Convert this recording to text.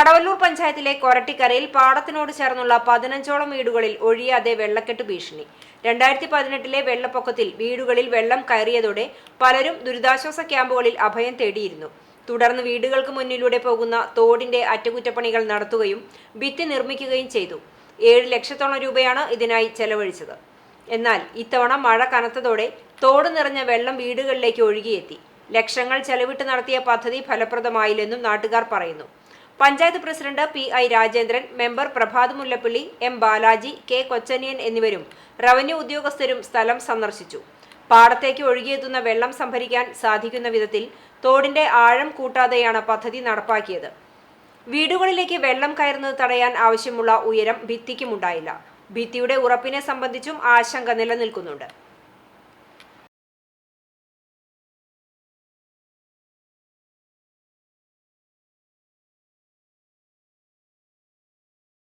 കടവല്ലൂർ പഞ്ചായത്തിലെ കൊരട്ടിക്കരയിൽ പാടത്തിനോട് ചേർന്നുള്ള പതിനഞ്ചോളം വീടുകളിൽ ഒഴിയാതെ വെള്ളക്കെട്ട് ഭീഷണി. രണ്ടായിരത്തി പതിനെട്ടിലെ വെള്ളപ്പൊക്കത്തിൽ വീടുകളിൽ വെള്ളം കയറിയതോടെ പലരും ദുരിതാശ്വാസ ക്യാമ്പുകളിൽ അഭയം തേടിയിരുന്നു. തുടർന്ന് വീടുകൾക്ക് മുന്നിലൂടെ പോകുന്ന തോടിന്റെ അറ്റകുറ്റപ്പണികൾ നടത്തുകയും ഭിത്തി നിർമ്മിക്കുകയും ചെയ്തു. ഏഴ് ലക്ഷത്തോളം രൂപയാണ് ഇതിനായി ചെലവഴിച്ചത്. എന്നാൽ ഇത്തവണ മഴ കനത്തതോടെ തോട് നിറഞ്ഞ വെള്ളം വീടുകളിലേക്ക് ഒഴുകിയെത്തി. ലക്ഷങ്ങൾ ചെലവിട്ട് നടത്തിയ പദ്ധതി ഫലപ്രദമായില്ലെന്നും നാട്ടുകാർ പറയുന്നു. Panchayat president P I Rajendran member Prabhat Mullappally M Balaji K Kochaniyan എന്നിവരും റവന്യൂ ഉദ്യോഗസ്ഥരും സ്ഥലം സന്ദർശിച്ചു. പാടത്തേക്ക് ഒഴുകിയെത്തുന്ന വെള്ളം സംഭരിക്കാൻ സാധിക്കുന്ന വിധത്തിൽ തോടിന്റെ ആഴം കൂട്ടാതെയാണ് പദ്ധതി നടപ്പാക്കിയത്. വീടുകളിലേക്ക് വെള്ളം കയറുന്നത് തടയാൻ ആവശ്യമുള്ള ഉയരം ഭിത്തിക്കുമുണ്ടായില്ല. ഭിത്തിയുടെ ഉറപ്പിനെ സംബന്ധിച്ചും ആശങ്ക നിലനിൽക്കുന്നുണ്ട്.